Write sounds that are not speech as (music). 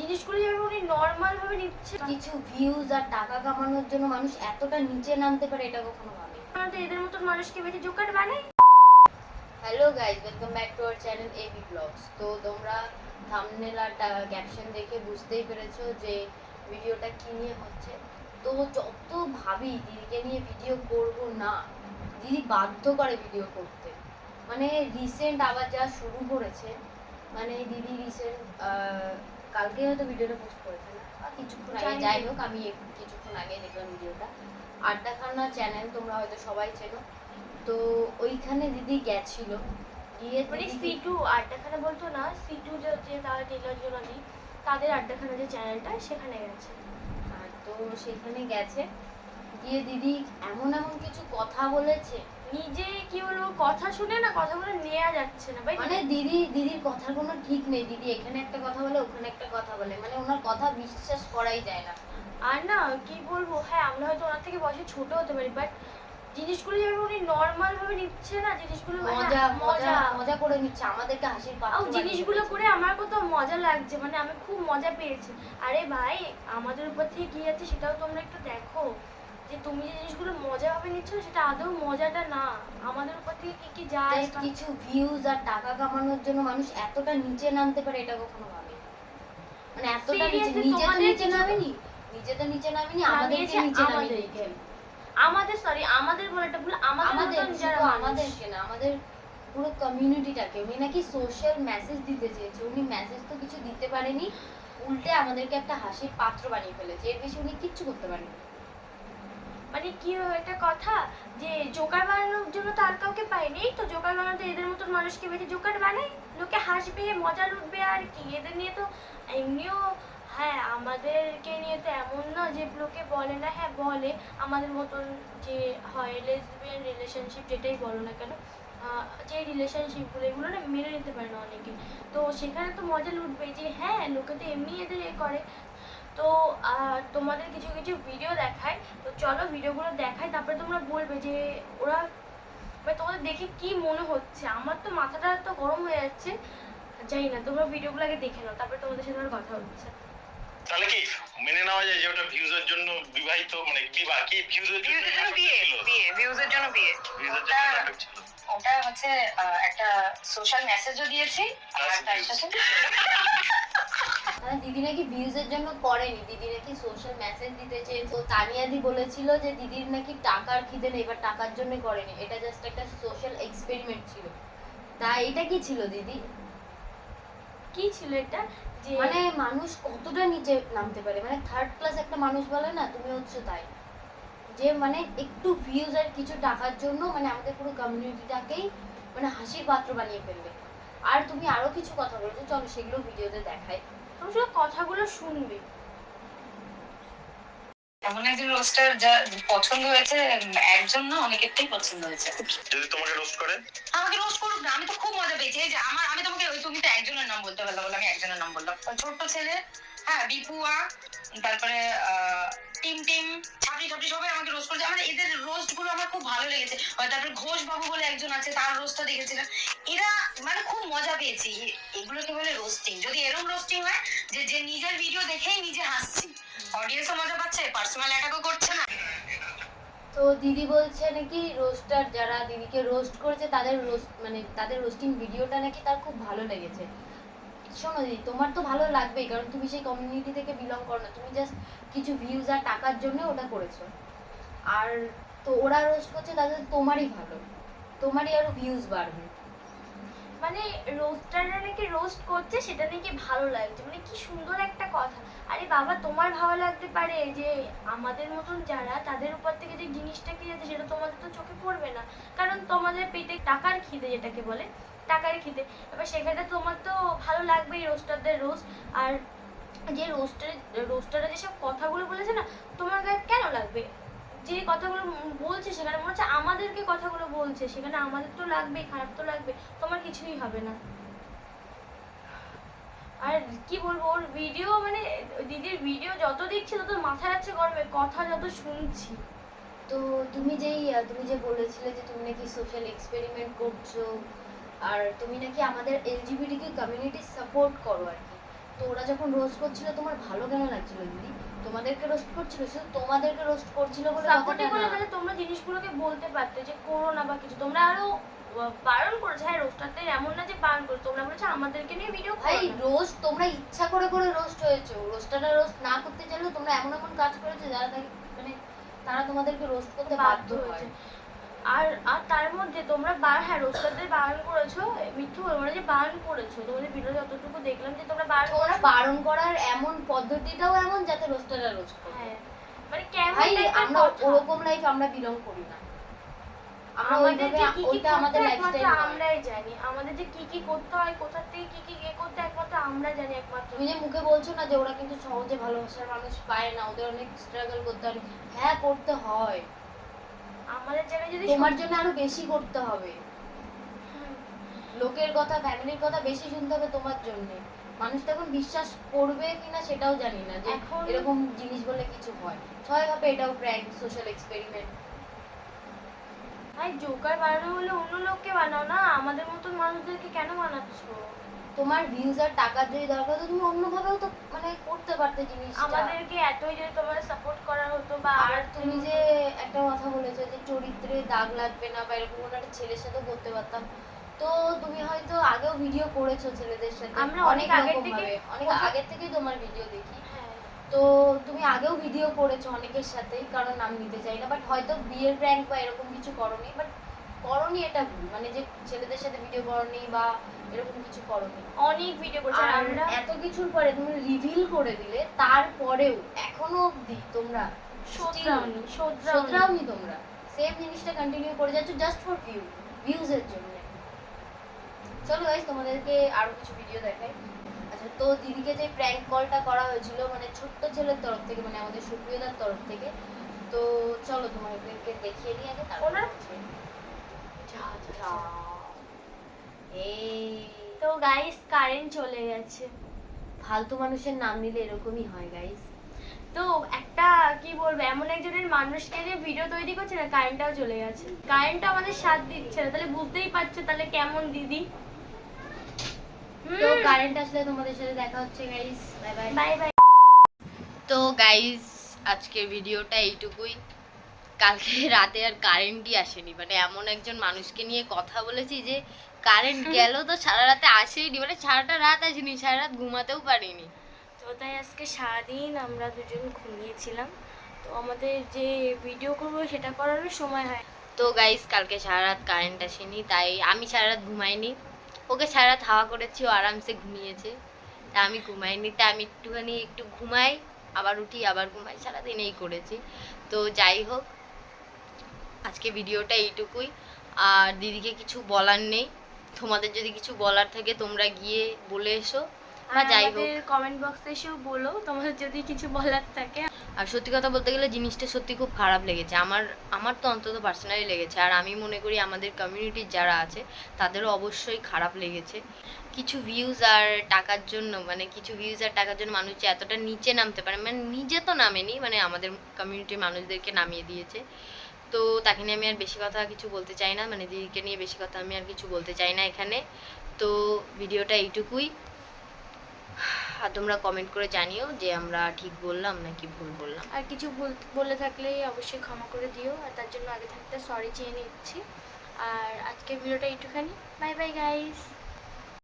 জিনিসগুলো যেমন উনি নর্মাল ভাবে নিচ্ছে। কিছু ভিউজ আর টাকা কামানোর জন্য মানুষ এতটা নিচে নামতে পারে এটা কখনো ভাবে আমাদের এদের মতন মানুষকে বেঁচে জোকার বানাই hello guys welcome back to our channel AB blogs তো তোমরা থাম্বনেল আর ক্যাপশন দেখে বুঝতেই পেরেছ যে ভিডিওটা কি নিয়ে হচ্ছে। তো যত ভাবি দিদিকে নিয়ে ভিডিও করব না দিদি বাধ্য করে ভিডিও করতে। মানে রিসেন্ট আবার যা শুরু করেছে মানে দিদি রিসেন্ট কালকে হয়তো ভিডিওটা পোস্ট করেছে না? কিছুক্ষণ আগে যাই হোক আমি কিছুক্ষণ আগে দেখলাম ভিডিওটা। আড্ডাখানা চ্যানেল তোমরা হয়তো সবাই চেনো। তো ওইখানে দিদি গেছিল। গিয়ে মানে সি টু আড্ডাখানা বলতো না? সি টু যে তারা নীলাঞ্জনাদি তাদের আড্ডাখানা যে চ্যানেলটা সেখানে গেছে। আর তো সেখানে গেছে। গিয়ে দিদি এমন এমন কিছু কথা বলেছে নিজে কি বলব কথা শুনে না কথাগুলো নেওয়া যাচ্ছে না ভাই মানে দিদি দিদির কথার কোনো ঠিক নেই। দিদি এখানে একটা কথা বলে ওখানে একটা কথা বলে। মানে ওনার কথা বিশ্বাস করাই যায় না। আর না কি বলব? হ্যাঁ আমরা হয়তো ওনার থেকে বয়সে ছোট হতে পারি বাট জিনিসগুলো যেমন উনি নর্মাল ভাবে নিচ্ছে না জিনিসগুলো হ্যাঁ, মজা মজা। মজা করে নিচ্ছে আমাদেরকে হাসির পাত্র জিনিসগুলো করে আমার কত মজা লাগছে মানে আমি খুব মজা পেয়েছি। আরে ভাই আমাদের উপর থেকে কি যাচ্ছে সেটাও তোমরা একটু দেখো। যে তুমি যে জিনিসগুলো মজা ভাবে নিচ্ছ সেটা আদৌ মজাটা না। আমাদের উপর থেকে কি কি যায়? কিছু ভিউজ আর টাকা কামানোর জন্য মানুষ এতটা নিচে নামতে পারে এটা কখনো ভাবে মানে এতটা নিচে নিজে তো নিচে নামেনি। নিজে তো নিচে নামেনি আমাদেরকে নিচে নামিয়ে আমাদের। সরি আমাদের বলাটা ভুল আমাদের আমাদের। না আমাদের পুরো কমিউনিটিটাকে উনি নাকি সোশ্যাল মেসেজ দিতে চেয়েছে। উনি মেসেজ তো কিছু দিতে পারেনি উল্টে আমাদেরকে একটা হাসির পাত্র বানিয়ে ফেলেছে। এর বেশি উনি কিচ্ছু করতে পারেনি। মানে কি একটা কথা যে জোকার বানানোর জন্য তো আর কাউকে পাইনি, তো জোকার বানাতে এদের মতন মানুষকে বেঁচে জোকার বানাই? লোকে হাসবে, মজা লুটবে আর কি? এদের নিয়ে তো এমনিও হ্যাঁ আমাদেরকে নিয়ে তো এমন না যে লোকে বলে না হ্যাঁ বলে। আমাদের মতন যে হয় লেসবিয়ান রিলেশনশিপ যেটাই বলো না কেন যে রিলেশনশিপগুলো এগুলো না মেনে নিতে পারে না অনেকে। তো সেখানে তো মজা লুটবে যে হ্যাঁ লোকে তো এমনি এদের এ করে। তো আহ, তোমাদের কিছু কিছু ভিডিও দেখায়। তো চলো ভিডিওগুলো দেখায় তারপরে তোমরা বলবে যে ওরা মানে তোমাদের দেখে কি মনে হচ্ছে? আমার তো মাথাটা তো গরম হয়ে যাচ্ছে জানি না তোমরা ভিডিওগুলো আগে দেখে নাও তারপরে তোমাদের সাথে আমার কথা হচ্ছে। তাহলে কি? মেনে নেওয়া যায় যে ওটা ভিউজের জন্য বিবাহিত মানে কি বা কি ভিউজের জন্য ভিউজের জন্য বিয়ে বিয়ে ভিউজের জন্য বিয়ে। ভিউজের ওটা জন্য ওটা হচ্ছে আহ, একটা সোশ্যাল মেসেজও দিয়েছি আর তার সাথে (laughs) দিদি নাকি ভিউজের জন্য করেনি। দিদি নাকি সোশ্যাল মেসেজ দিতে চেয়েছে। তো তানিয়াদি বলেছিল যে দিদির নাকি টাকার খিদে নেই বা টাকার জন্য করেনি। এটা জাস্ট একটা সোশ্যাল এক্সপেরিমেন্ট ছিল। তা এটা কি ছিল দিদি? কি ছিল এটা? যে মানে মানুষ কতটা নিচে নামতে পারে? মানে থার্ড ক্লাস একটা মানুষ বলে না তুমি হচ্ছে তাই। যে মানে একটু ভিউজ আর কিছু টাকার জন্য মানে আমাদের পুরো কমিউনিটিটাকেই মানে হাসির পাত্র বানিয়ে ফেলবে। আর তুমি আরও কিছু কথা বলেছ চলো সেগুলো ভিডিওতে দেখাই। তুমি শুধু কথাগুলো শুনবে। এমন একজন রোস্টার যা পছন্দ হয়েছে একজন না অনেকেরটাই পছন্দ হয়েছে। যদি তোমাকে রোস্ট করে? আমাকে রোস্ট করুক না আমি তো খুব মজা পেয়েছি। এই যে আমার আমি তোমাকে ওই তুমি তো একজনের নাম বলতে পারলাম বলে আমি একজনের নাম বললাম। ছোট্ট ছেলে হ্যাঁ বিপুয়া তারপরে টিম টিম ছাপড়ি ছাপড়ি সবাই আমাকে রোস্ট করেছে। আমার এদের রোস্টগুলো আমার খুব ভালো লেগেছে। তারপরে ঘোষ বাবু বলে একজন আছে তার রোস্টটা দেখেছিলাম। এরা মানে খুব মজা পেয়েছি। এগুলোকে বলে রোস্টিং যদি এরকম রোস্টিং হয় যে যে নিজের ভিডিও দেখেই নিজে হাসছি অডিয়েন্সও মজা পাচ্ছে? পার্সোনাল অ্যাটাকও করছে না? তো দিদি বলছে নাকি রোস্টার, যারা দিদিকে রোস্ট করেছে, তাদের রোস্ট মানে তাদের রোস্টিং ভিডিওটা নাকি তার খুব ভালো লেগেছে। শোনো দিদি, তোমার তো ভালো লাগবেই, কারণ তুমি সেই কমিউনিটি থেকে বিলং করো না। তুমি জাস্ট কিছু ভিউজ আর টাকার জন্য ওটা করেছ। আর তো ওরা রোস্ট করছে তাদের তোমারই ভালো। তোমারই আরও ভিউজ বাড়বে। মানে নাকি রোস্ট করছে, সেটা নাকি ভালো লাগছে। মানে কি সুন্দর একটা কথা। আরে বাবা, তোমার ভালো লাগতে পারে যে, আমাদের মতন যারা, তাদের উপর থেকে যে জিনিসটা কি যাচ্ছে সেটা তোমাদের তো চোখে পড়বে না। কারণ তোমাদের পেটে টাকার খিদে, যেটাকে বলে, টাকার খিদে। এবার সেখানে তোমার তো ভালো লাগবেই রোস্টারদের রোস্ট আর যে রোস্টার রোস্টাররা যেসব কথাগুলো বলেছে না, তোমার গায়ে কেন লাগবে? যে কথাগুলো বলছে, সেখানে মনে হচ্ছে আমাদেরকে কথাগুলো বলছে। সেখানে আমাদের তো লাগবেই, খারাপ তো লাগবে তোমার কিছুই হবে না। আর কি বলব ওর ভিডিও মানে দিদির ভিডিও যত দেখছি তত মাথা যাচ্ছে গরমে কথা যত শুনছি। তো তুমি যেই তুমি যে বলেছিলে যে তুমি নাকি সোশ্যাল এক্সপেরিমেন্ট করছ আর তুমি নাকি আমাদের এলজিবিটিকে কমিউনিটি সাপোর্ট করো আর কি। তো ওরা যখন রোস্ট করছিল তোমার ভালো কেন লাগছিল দিদি? তোমাদেরকে রোস্ট করছিল? শুধু তোমাদেরকে রোস্ট করছিল বলে সাপোর্টে কথাটা করে না। তোমরা জিনিসগুলোকে বলতে পারতে যে করো না বা কিছু। তোমরা আরও বারণ করেছ। হ্যাঁ রোস্টারদের এমন না যে বারণ করে তোমরা বলেছ আমাদেরকে নিয়ে ভিডিও না। রোস্ট তোমরা ইচ্ছা করে করে রোস্ট হয়েছো। রোস্টাররা রোস্ট না করতে চাইলেও তোমরা এমন এমন কাজ করেছ যারা মানে তারা তোমাদেরকে রোস্ট করতে বাধ্য হয় আর আর তার মধ্যে তোমরা বার হ্যাঁ রোস্টারদের বারণ করেছ। মিথ্যু না যে বারণ করেছ। তোমাদের ভিডিও যতটুকু দেখলাম যে তোমরা বারণ তোমরা বারণ করার এমন পদ্ধতিটাও এমন যাতে রোস্টাররা রোস্ট করে। হ্যাঁ মানে কেমন আমরা ওরকম লাইফ আমরা বিলং করি না। আমরা ওইভাবে যে কি কি ওইটা আমাদের লাইফস্টাইল আমরাই জানি। আমাদের যে কি কি করতে হয় কোথা থেকে কি কি ইয়ে করতে একমাত্র আমরা জানি একমাত্র। তুমি যে মুখে বলছো না যে ওরা কিন্তু সহজে ভালোবাসার মানুষ পায় না ওদের অনেক স্ট্রাগল করতে হয়। হ্যাঁ করতে হয়। আমাদের জায়গায় যদি তোমার জন্য আরও বেশি করতে হবে। লোকের কথা ফ্যামিলির কথা বেশি শুনতে হবে তোমার জন্য। মানুষ তখন বিশ্বাস করবে কিনা সেটাও জানি না যে এরকম জিনিস বলে কিছু হয়। সবাই ভাবে এটাও প্র্যাঙ্ক সোশ্যাল এক্সপেরিমেন্ট ভাই জোকার বানানো হলে অন্য লোককে বানাও না। আমাদের মতন মানুষদেরকে কেন বানাচ্ছো? তোমার ভিউজ আর টাকার যদি দরকার হতো তুমি অন্যভাবেও তো মানে করতে পারতে জিনিসটা। আমাদেরকে এতই যদি তোমার সাপোর্ট করা হতো বা আর তুমি যে একটা কথা বলেছ যে চরিত্রে দাগ লাগবে না বা এরকম কোনো একটা ছেলের সাথে করতে পারতাম তো তুমি হয়তো আগেও ভিডিও করেছ ছেলেদের সাথে আমরা অনেক আগের রকম থেকে- অনেক আগের থেকেই তোমার ভিডিও দেখি। তো তুমি আগেও ভিডিও করেছ অনেকের সাথে কারণ নাম নিতে চাই না বাট হয়তো বিয়ের প্র্যাঙ্ক বা এরকম কিছু করনি বাট করনি এটা ভুল মানে যে ছেলেদের সাথে ভিডিও করনি বা এরকম কিছু করনি। অনেক ভিডিও করছি আর আমরা এত কিছুর পরে তুমি রিভিল করে দিলে তারপরেও এখনও অবধি তোমরা শোধরাওনি শোধরাওনি। তোমরা। সেম জিনিসটা কন্টিনিউ করে যাচ্ছ জাস্ট ফর ভিউ ভিউজের জন্য। চলো গাইস তোমাদেরকে আরও কিছু ভিডিও দেখাই। আচ্ছা তো দিদিকে যে প্র্যাঙ্ক কলটা করা হয়েছিল মানে ছোট্ট ছেলের তরফ থেকে মানে আমাদের সুপ্রিয়দার তরফ থেকে তো চলো তোমাদেরকে দেখিয়ে নিই আগে তারপর। এই। তো গাইস কারেন্ট চলে গেছে। ফালতু মানুষের নাম নিলে এরকমই হয় গাইস তো একটা কি বলব এমন একজনের মানুষকে যে ভিডিও তৈরি করছে না কারেন্টটাও চলে গেছে। কারেন্টটা আমাদের সাথ দিচ্ছে না তাহলে বুঝতেই পারছ তাহলে কেমন দিদি? তো কারেন্ট আসলে তোমাদের সাথে দেখা হচ্ছে guys bye bye bye bye তো গাইস আজকের ভিডিওটা এইটুকুই। কালকে (laughs) রাতে আর কারেন্টই আসেনি। মানে এমন একজন মানুষকে নিয়ে কথা বলেছি যে কারেন্ট (laughs) গেল তো সারা রাতে আসেইনি। মানে সারাটা রাত আসেনি সারা রাত ঘুমাতেও পারিনি। তো তাই আজকে সারাদিন আমরা দুজন ঘুমিয়েছিলাম। তো আমাদের যে ভিডিও করব সেটা করারও সময় হয়। তো গাইস কালকে সারা রাত কারেন্ট আসেনি তাই আমি সারা রাত ঘুমাইনি। ওকে সারা রাত হাওয়া করেছি, ও আরামসে ঘুমিয়েছে। তা আমি ঘুমাইনি, তা আমি একটুখানি একটু ঘুমাই, আবার উঠি, আবার ঘুমাই, সারাদিন এই করেছি। তো যাই হোক, আজকে ভিডিওটা এইটুকুই। আর দিদিকে কিছু বলার নেই। তোমাদের যদি কিছু বলার থাকে, তোমরা গিয়ে বলে এসো। বা যাই হোক। কমেন্ট বক্সে এসেও বলো, তোমাদের যদি কিছু বলার থাকে আর সত্যি কথা বলতে গেলে জিনিসটা সত্যি খুব খারাপ লেগেছে। আমার আমার তো অন্তত পার্সোনালি লেগেছে। আর আমি মনে করি আমাদের কমিউনিটির যারা আছে, তাদেরও অবশ্যই খারাপ লেগেছে। কিছু ভিউজ আর টাকার জন্য মানে কিছু ভিউজ আর টাকার জন্য মানুষ যে এতটা নিচে নামতে পারে মানে নিজে তো নামেনি মানে আমাদের কমিউনিটির মানুষদেরকে নামিয়ে দিয়েছে। তো তাকে নিয়ে আমি আর বেশি কথা কিছু বলতে চাই না মানে দিদিকে নিয়ে বেশি কথা আমি আর কিছু বলতে চাই না এখানে। তো ভিডিওটা এইটুকুই। আর তোমরা কমেন্ট করে জানিও যে আমরা ঠিক বললাম নাকি ভুল বললাম। আর কিছু ভুল বলে থাকলে অবশ্যই ক্ষমা করে দিও। আর তার জন্য আগে থাকতে সরি চেয়ে নিচ্ছি। আর আজকের ভিডিওটা এইটুখানি। Bye bye guys